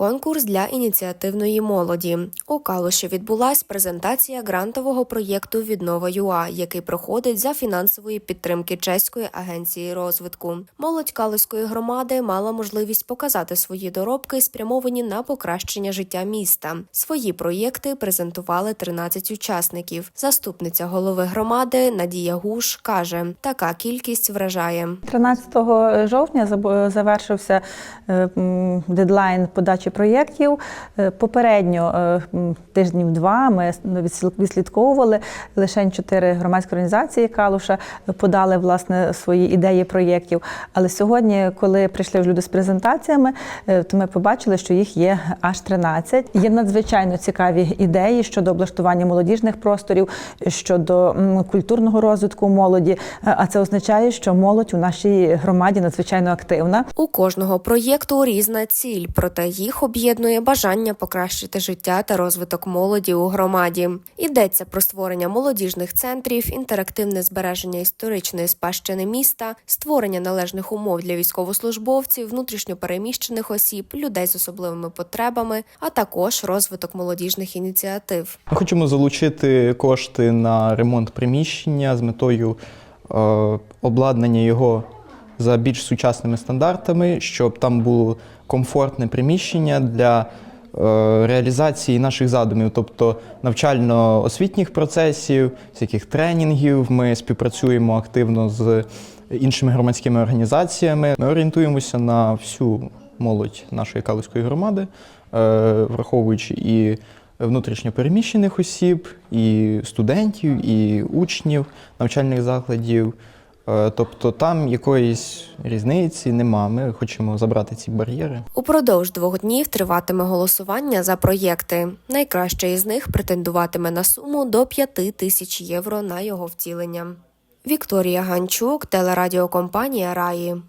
Конкурс для ініціативної молоді. У Калуші відбулась презентація грантового проєкту Віднова ЮА, який проходить за фінансової підтримки чеської агенції розвитку. Молодь Калуської громади мала можливість показати свої доробки, спрямовані на покращення життя міста. Свої проєкти презентували 13 учасників. Заступниця голови громади Надія Гуш каже: така кількість вражає. 13 жовтня завершився е, дедлайн подачі проєктів. Е, Попередньо е, тижнів два ми відсл- відслідковували. Лише чотири громадські організації Калуша подали власне свої ідеї проєктів. Але сьогодні, коли прийшли люди з презентаціями, е, то ми побачили, що їх є аж 13. Є надзвичайно цікаві ідеї щодо облаштування молодіжних просторів, щодо культурного розвитку молоді. Е, А це означає, що молодь у нашій громаді надзвичайно активна. У кожного проєкту різна ціль, проте їх об'єднує бажання покращити життя та розвиток молоді у громаді. Йдеться про створення молодіжних центрів, інтерактивне збереження історичної спадщини міста, створення належних умов для військовослужбовців, внутрішньопереміщених осіб, людей з особливими потребами, а також розвиток молодіжних ініціатив. Ми хочемо залучити кошти на ремонт приміщення з метою е, обладнання його за більш сучасними стандартами, щоб там було комфортне приміщення для е, реалізації наших задумів, тобто навчально-освітніх процесів, всяких тренінгів. Ми співпрацюємо активно з іншими громадськими організаціями. Ми орієнтуємося на всю молодь нашої Калузької громади, е, враховуючи і внутрішньо переміщених осіб, і студентів, і учнів навчальних закладів. Е, Тобто там якоїсь різниці нема. Ми хочемо забрати ці бар'єри. Упродовж двох днів триватиме голосування за проєкти. Найкраще із них претендуватиме на суму до 5 тисяч євро на його втілення. Вікторія Ганчук, телерадіокомпанія Раї.